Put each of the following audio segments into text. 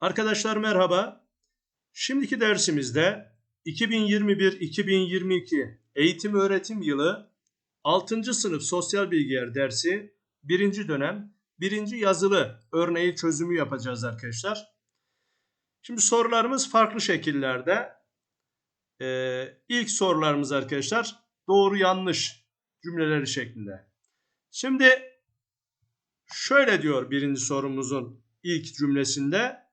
Arkadaşlar merhaba. Şimdiki dersimizde 2021-2022 eğitim öğretim yılı 6. sınıf sosyal bilgiler dersi 1. dönem 1. yazılı örneği çözümü yapacağız arkadaşlar. Şimdi sorularımız farklı şekillerde. Ee, ilk sorularımız arkadaşlar doğru yanlış cümleleri şeklinde. Şimdi şöyle diyor birinci sorumuzun ilk cümlesinde.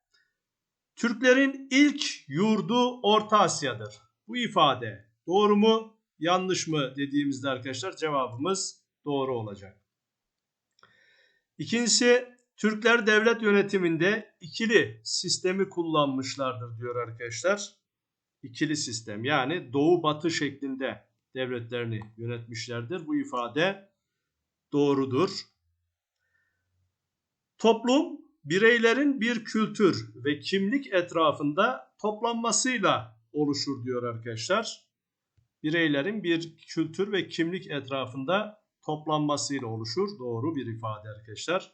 Türklerin ilk yurdu Orta Asya'dır. Bu ifade doğru mu yanlış mı dediğimizde arkadaşlar cevabımız doğru olacak. İkincisi Türkler devlet yönetiminde ikili sistemi kullanmışlardır diyor arkadaşlar. İkili sistem yani doğu batı şeklinde devletlerini yönetmişlerdir. Bu ifade doğrudur. Toplum bireylerin bir kültür ve kimlik etrafında toplanmasıyla oluşur diyor arkadaşlar. Bireylerin bir kültür ve kimlik etrafında toplanmasıyla oluşur. Doğru bir ifade arkadaşlar.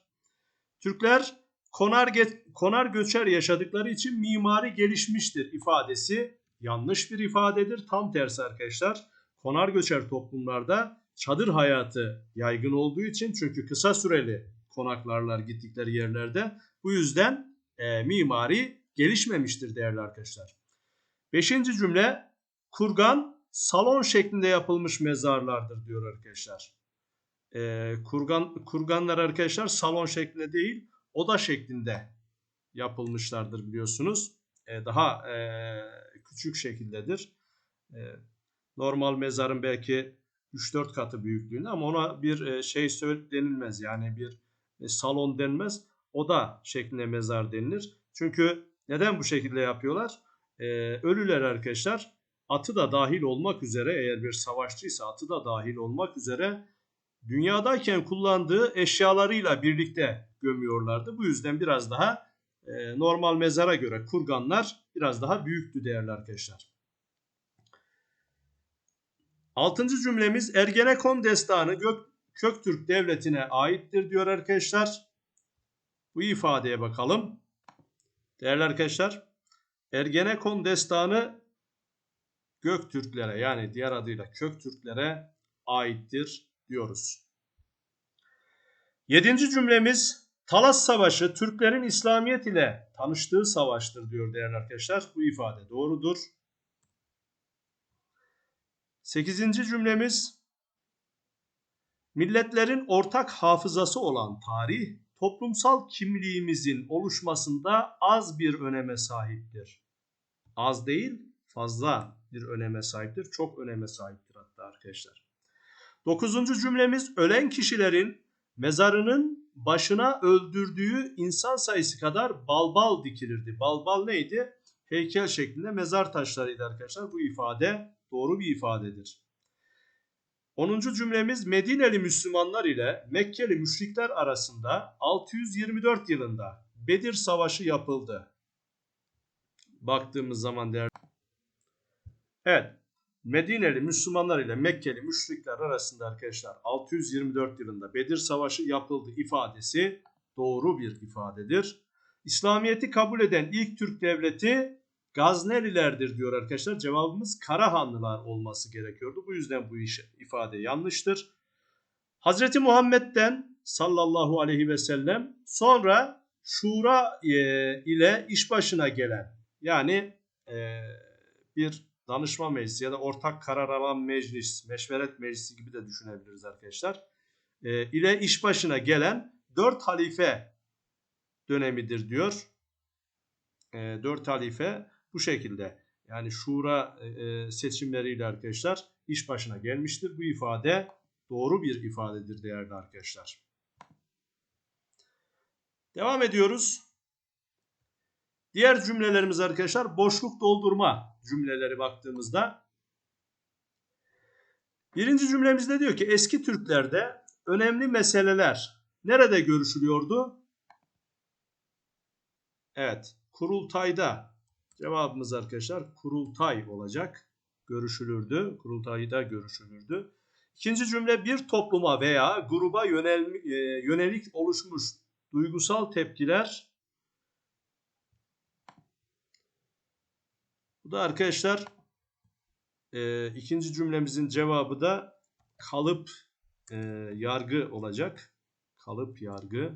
Türkler konar, konar göçer yaşadıkları için mimari gelişmiştir ifadesi yanlış bir ifadedir. Tam tersi arkadaşlar. Konar göçer toplumlarda çadır hayatı yaygın olduğu için çünkü kısa süreli konaklarlar gittikleri yerlerde. Bu yüzden e, mimari gelişmemiştir değerli arkadaşlar. Beşinci cümle kurgan salon şeklinde yapılmış mezarlardır diyor arkadaşlar. E, kurgan kurganlar arkadaşlar salon şeklinde değil oda şeklinde yapılmışlardır biliyorsunuz. E, daha e, küçük şekildedir. E, normal mezarın belki 3-4 katı büyüklüğünde ama ona bir e, şey denilmez yani bir salon denmez. Oda şeklinde mezar denilir. Çünkü neden bu şekilde yapıyorlar? Ee, ölüler arkadaşlar atı da dahil olmak üzere eğer bir savaşçıysa atı da dahil olmak üzere dünyadayken kullandığı eşyalarıyla birlikte gömüyorlardı. Bu yüzden biraz daha e, normal mezara göre kurganlar biraz daha büyüktü değerli arkadaşlar. Altıncı cümlemiz Ergenekon destanı Gök Köktürk devletine aittir diyor arkadaşlar. Bu ifadeye bakalım. Değerli arkadaşlar, Ergenekon destanı Göktürklere yani diğer adıyla Köktürklere aittir diyoruz. Yedinci cümlemiz Talas Savaşı Türklerin İslamiyet ile tanıştığı savaştır diyor değerli arkadaşlar. Bu ifade doğrudur. Sekizinci cümlemiz Milletlerin ortak hafızası olan tarih, toplumsal kimliğimizin oluşmasında az bir öneme sahiptir. Az değil, fazla bir öneme sahiptir. Çok öneme sahiptir hatta arkadaşlar. Dokuzuncu cümlemiz ölen kişilerin mezarının başına öldürdüğü insan sayısı kadar balbal dikilirdi. Balbal neydi? Heykel şeklinde mezar taşlarıydı arkadaşlar. Bu ifade doğru bir ifadedir. 10. cümlemiz Medineli Müslümanlar ile Mekkeli müşrikler arasında 624 yılında Bedir Savaşı yapıldı. Baktığımız zaman değerli. Evet. Medineli Müslümanlar ile Mekkeli müşrikler arasında arkadaşlar 624 yılında Bedir Savaşı yapıldı ifadesi doğru bir ifadedir. İslamiyet'i kabul eden ilk Türk devleti Gaznelilerdir diyor arkadaşlar. Cevabımız Karahanlılar olması gerekiyordu. Bu yüzden bu iş, ifade yanlıştır. Hazreti Muhammed'den sallallahu aleyhi ve sellem sonra şura e, ile iş başına gelen yani e, bir danışma meclisi ya da ortak karar alan meclis, meşveret meclisi gibi de düşünebiliriz arkadaşlar. E, ile iş başına gelen dört halife dönemidir diyor. E, dört halife bu şekilde yani şura e, e, seçimleriyle arkadaşlar iş başına gelmiştir. Bu ifade doğru bir ifadedir değerli arkadaşlar. Devam ediyoruz. Diğer cümlelerimiz arkadaşlar boşluk doldurma cümleleri baktığımızda. Birinci cümlemizde diyor ki eski Türklerde önemli meseleler nerede görüşülüyordu? Evet kurultayda Cevabımız arkadaşlar kurultay olacak. Görüşülürdü. Kurultayda görüşülürdü. İkinci cümle bir topluma veya gruba yönel, e, yönelik oluşmuş duygusal tepkiler Bu da arkadaşlar e, ikinci cümlemizin cevabı da kalıp e, yargı olacak. Kalıp yargı.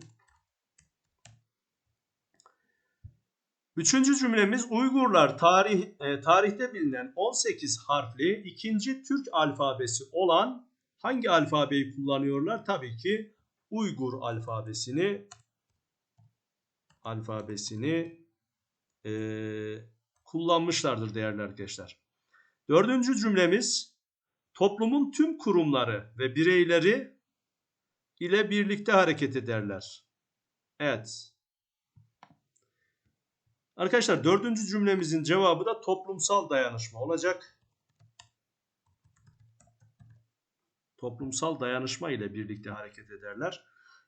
Üçüncü cümlemiz Uygurlar tarih e, tarihte bilinen 18 harfli ikinci Türk alfabesi olan hangi alfabeyi kullanıyorlar? Tabii ki Uygur alfabesini alfabesini e, kullanmışlardır değerli arkadaşlar. Dördüncü cümlemiz toplumun tüm kurumları ve bireyleri ile birlikte hareket ederler. Evet. Arkadaşlar dördüncü cümlemizin cevabı da toplumsal dayanışma olacak. Toplumsal dayanışma ile birlikte hareket ederler.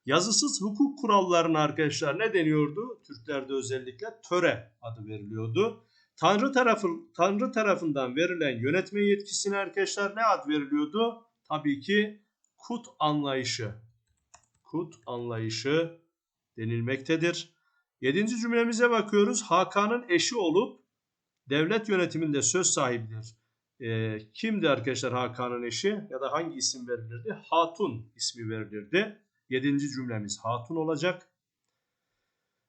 Yazısız hukuk kurallarına arkadaşlar ne deniyordu? Türklerde özellikle töre adı veriliyordu. Tanrı tarafı Tanrı tarafından verilen yönetme yetkisine arkadaşlar ne ad veriliyordu? Tabii ki kut anlayışı. Kut anlayışı denilmektedir. Yedinci cümlemize bakıyoruz. Hakan'ın eşi olup devlet yönetiminde söz sahibidir. E, kimdi arkadaşlar Hakan'ın eşi ya da hangi isim verilirdi? Hatun ismi verilirdi. Yedinci cümlemiz Hatun olacak.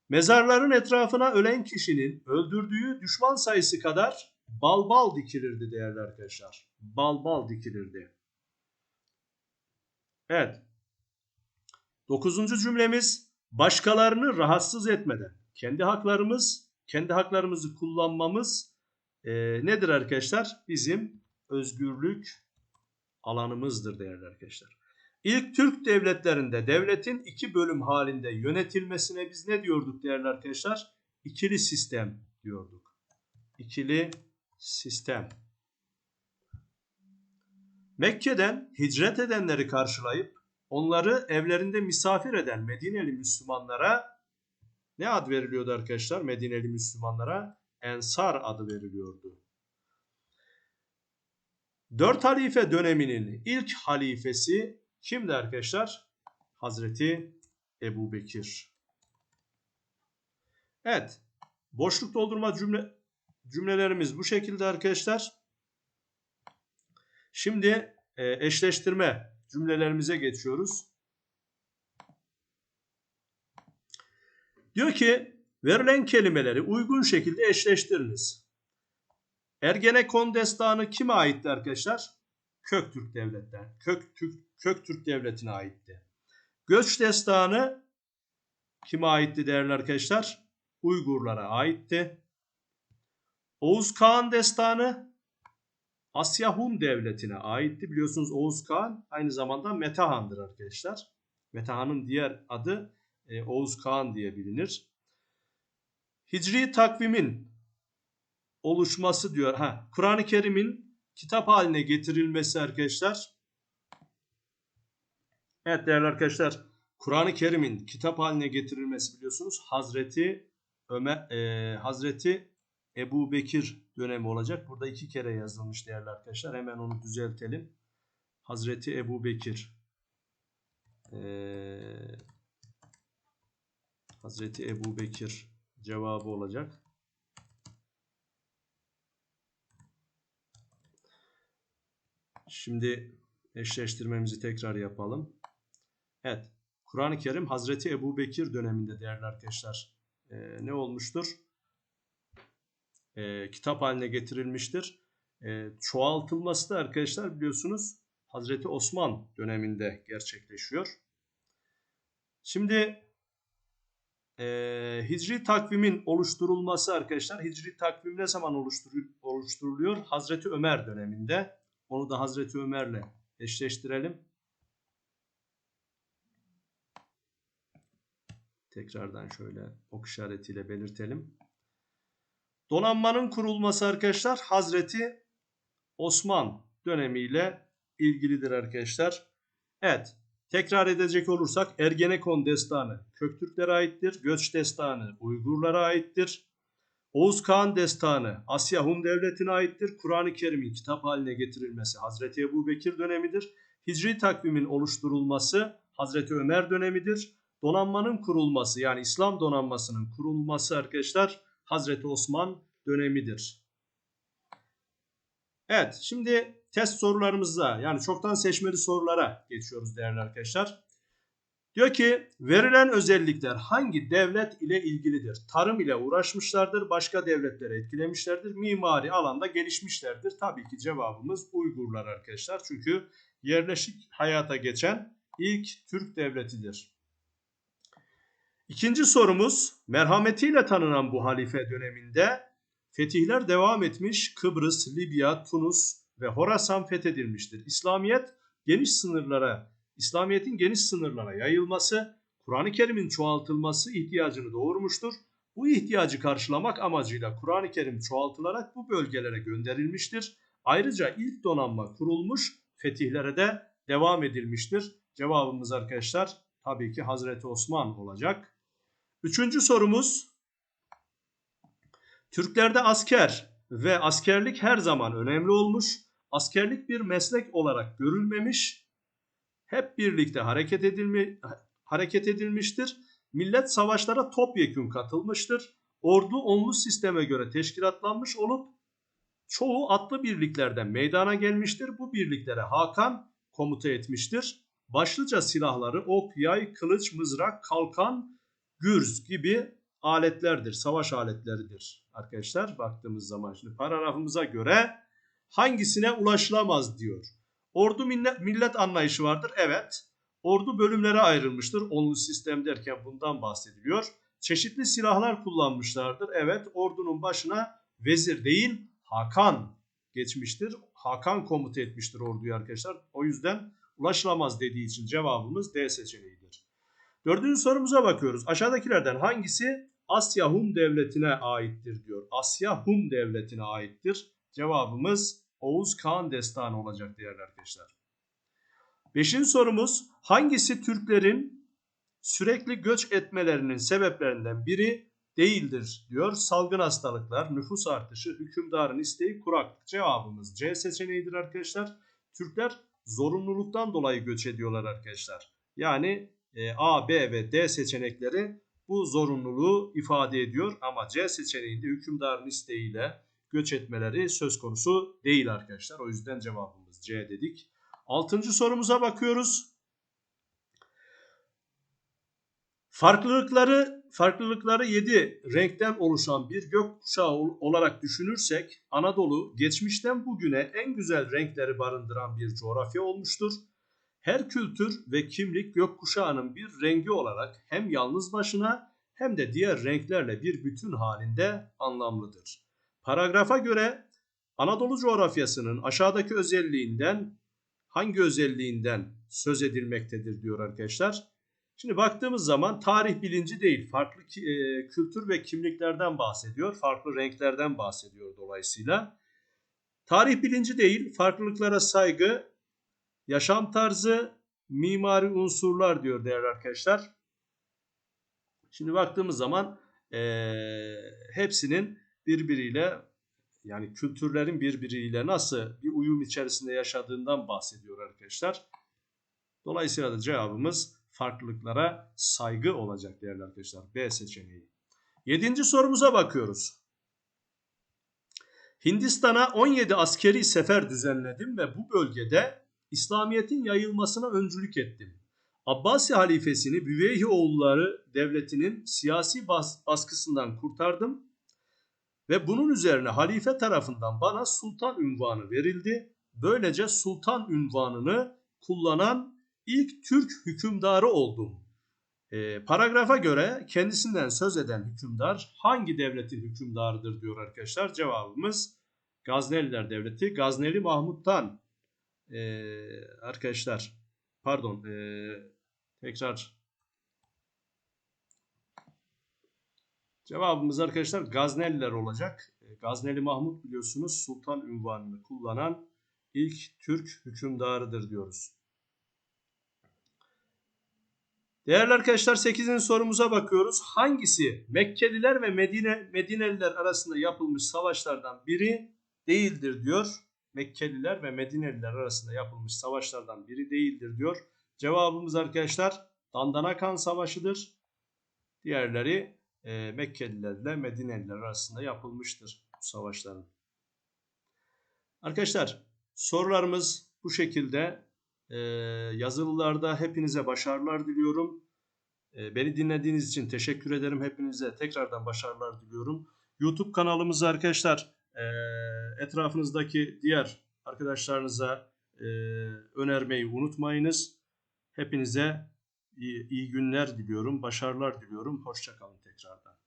Mezarların etrafına ölen kişinin öldürdüğü düşman sayısı kadar bal bal dikilirdi değerli arkadaşlar. Bal bal dikilirdi. Evet. Dokuzuncu cümlemiz başkalarını rahatsız etmeden kendi haklarımız, kendi haklarımızı kullanmamız e, nedir arkadaşlar? Bizim özgürlük alanımızdır değerli arkadaşlar. İlk Türk devletlerinde devletin iki bölüm halinde yönetilmesine biz ne diyorduk değerli arkadaşlar? İkili sistem diyorduk. İkili sistem. Mekke'den hicret edenleri karşılayıp onları evlerinde misafir eden Medineli Müslümanlara ne ad veriliyordu arkadaşlar? Medineli Müslümanlara Ensar adı veriliyordu. Dört halife döneminin ilk halifesi kimdi arkadaşlar? Hazreti Ebu Bekir. Evet. Boşluk doldurma cümle cümlelerimiz bu şekilde arkadaşlar. Şimdi e, eşleştirme cümlelerimize geçiyoruz. Diyor ki verilen kelimeleri uygun şekilde eşleştiriniz. Ergenekon destanı kime aitti arkadaşlar? Köktürk devletten. Köktürk, Köktürk devletine aitti. Göç destanı kime aitti değerli arkadaşlar? Uygurlara aitti. Oğuz Kağan destanı Asya Hun devletine aitti. Biliyorsunuz Oğuz Kağan aynı zamanda Metahan'dır arkadaşlar. Metahan'ın diğer adı e, Oğuz Kağan diye bilinir. Hicri takvimin oluşması diyor. Ha, Kur'an-ı Kerim'in kitap haline getirilmesi arkadaşlar. Evet değerli arkadaşlar, Kur'an-ı Kerim'in kitap haline getirilmesi biliyorsunuz Hazreti Ömer e, Hazreti Ebu Bekir dönemi olacak. Burada iki kere yazılmış değerli arkadaşlar. Hemen onu düzeltelim. Hazreti Ebu Bekir. Ee, Hazreti Ebu Bekir cevabı olacak. Şimdi eşleştirmemizi tekrar yapalım. Evet. Kur'an-ı Kerim Hazreti Ebu Bekir döneminde değerli arkadaşlar e, ne olmuştur? E, kitap haline getirilmiştir. E, çoğaltılması da arkadaşlar biliyorsunuz Hazreti Osman döneminde gerçekleşiyor. Şimdi e, Hicri takvimin oluşturulması arkadaşlar Hicri takvim ne zaman oluşturuluyor? Hazreti Ömer döneminde. Onu da Hazreti Ömer'le eşleştirelim. Tekrardan şöyle ok işaretiyle belirtelim. Donanmanın kurulması arkadaşlar Hazreti Osman dönemiyle ilgilidir arkadaşlar. Evet. Tekrar edecek olursak Ergenekon destanı Köktürklere aittir. Göç destanı Uygurlara aittir. Oğuz Kağan destanı Asya Hun devletine aittir. Kur'an-ı Kerim'in kitap haline getirilmesi Hazreti Ebu Bekir dönemidir. Hicri takvimin oluşturulması Hazreti Ömer dönemidir. Donanmanın kurulması yani İslam donanmasının kurulması arkadaşlar Hazreti Osman dönemidir. Evet şimdi test sorularımıza yani çoktan seçmeli sorulara geçiyoruz değerli arkadaşlar. Diyor ki verilen özellikler hangi devlet ile ilgilidir? Tarım ile uğraşmışlardır, başka devletleri etkilemişlerdir, mimari alanda gelişmişlerdir. Tabii ki cevabımız Uygurlar arkadaşlar. Çünkü yerleşik hayata geçen ilk Türk devletidir. İkinci sorumuz merhametiyle tanınan bu halife döneminde fetihler devam etmiş Kıbrıs, Libya, Tunus ve Horasan fethedilmiştir. İslamiyet geniş sınırlara, İslamiyet'in geniş sınırlara yayılması, Kur'an-ı Kerim'in çoğaltılması ihtiyacını doğurmuştur. Bu ihtiyacı karşılamak amacıyla Kur'an-ı Kerim çoğaltılarak bu bölgelere gönderilmiştir. Ayrıca ilk donanma kurulmuş, fetihlere de devam edilmiştir. Cevabımız arkadaşlar tabii ki Hazreti Osman olacak. Üçüncü sorumuz. Türklerde asker ve askerlik her zaman önemli olmuş. Askerlik bir meslek olarak görülmemiş. Hep birlikte hareket edilmi hareket edilmiştir. Millet savaşlara topyekün katılmıştır. Ordu onlu sisteme göre teşkilatlanmış olup çoğu atlı birliklerden meydana gelmiştir. Bu birliklere Hakan komuta etmiştir. Başlıca silahları ok, yay, kılıç, mızrak, kalkan, gürz gibi aletlerdir. Savaş aletleridir arkadaşlar. Baktığımız zaman şimdi paragrafımıza göre hangisine ulaşılamaz diyor. Ordu millet, anlayışı vardır. Evet. Ordu bölümlere ayrılmıştır. Onlu sistem derken bundan bahsediliyor. Çeşitli silahlar kullanmışlardır. Evet ordunun başına vezir değil Hakan geçmiştir. Hakan komuta etmiştir orduyu arkadaşlar. O yüzden ulaşılamaz dediği için cevabımız D seçeneğidir. Dördüncü sorumuza bakıyoruz. Aşağıdakilerden hangisi Asya Hun devletine aittir diyor. Asya Hun devletine aittir. Cevabımız Oğuz Kağan destanı olacak değerli arkadaşlar. Beşinci sorumuz hangisi Türklerin sürekli göç etmelerinin sebeplerinden biri değildir diyor. Salgın hastalıklar, nüfus artışı, hükümdarın isteği, kuraklık. Cevabımız C seçeneğidir arkadaşlar. Türkler zorunluluktan dolayı göç ediyorlar arkadaşlar. Yani e, A, B ve D seçenekleri bu zorunluluğu ifade ediyor ama C seçeneğinde hükümdarın isteğiyle göç etmeleri söz konusu değil arkadaşlar. O yüzden cevabımız C dedik. Altıncı sorumuza bakıyoruz. Farklılıkları farklılıkları 7 renkten oluşan bir gökkuşağı olarak düşünürsek Anadolu geçmişten bugüne en güzel renkleri barındıran bir coğrafya olmuştur. Her kültür ve kimlik gökkuşağının bir rengi olarak hem yalnız başına hem de diğer renklerle bir bütün halinde anlamlıdır. Paragrafa göre Anadolu coğrafyasının aşağıdaki özelliğinden hangi özelliğinden söz edilmektedir diyor arkadaşlar. Şimdi baktığımız zaman tarih bilinci değil, farklı e, kültür ve kimliklerden bahsediyor, farklı renklerden bahsediyor dolayısıyla. Tarih bilinci değil, farklılıklara saygı, yaşam tarzı, mimari unsurlar diyor değerli arkadaşlar. Şimdi baktığımız zaman e, hepsinin birbiriyle yani kültürlerin birbiriyle nasıl bir uyum içerisinde yaşadığından bahsediyor arkadaşlar. Dolayısıyla da cevabımız farklılıklara saygı olacak değerli arkadaşlar. B seçeneği. Yedinci sorumuza bakıyoruz. Hindistan'a 17 askeri sefer düzenledim ve bu bölgede İslamiyet'in yayılmasına öncülük ettim. Abbasi halifesini Büveyhi oğulları devletinin siyasi bas baskısından kurtardım ve bunun üzerine halife tarafından bana sultan ünvanı verildi. Böylece sultan ünvanını kullanan ilk Türk hükümdarı oldum. E, paragrafa göre kendisinden söz eden hükümdar hangi devletin hükümdarıdır diyor arkadaşlar. Cevabımız Gazneliler Devleti. Gazneli Mahmut'tan e, arkadaşlar pardon e, tekrar cevabımız arkadaşlar Gazneliler olacak. E, Gazneli Mahmut biliyorsunuz sultan ünvanını kullanan ilk Türk hükümdarıdır diyoruz. Değerli arkadaşlar 8. sorumuza bakıyoruz. Hangisi Mekkeliler ve Medine Medineliler arasında yapılmış savaşlardan biri değildir diyor. Mekkeliler ve Medineliler arasında yapılmış savaşlardan biri değildir diyor. Cevabımız arkadaşlar Dandanakan Savaşı'dır. Diğerleri e, Mekkelilerle Medineliler arasında yapılmıştır bu savaşların. Arkadaşlar sorularımız bu şekilde. Ee, yazılılarda hepinize başarılar diliyorum. Ee, beni dinlediğiniz için teşekkür ederim. Hepinize tekrardan başarılar diliyorum. YouTube kanalımızı arkadaşlar e, etrafınızdaki diğer arkadaşlarınıza e, önermeyi unutmayınız. Hepinize iyi, iyi günler diliyorum, başarılar diliyorum. Hoşçakalın tekrardan.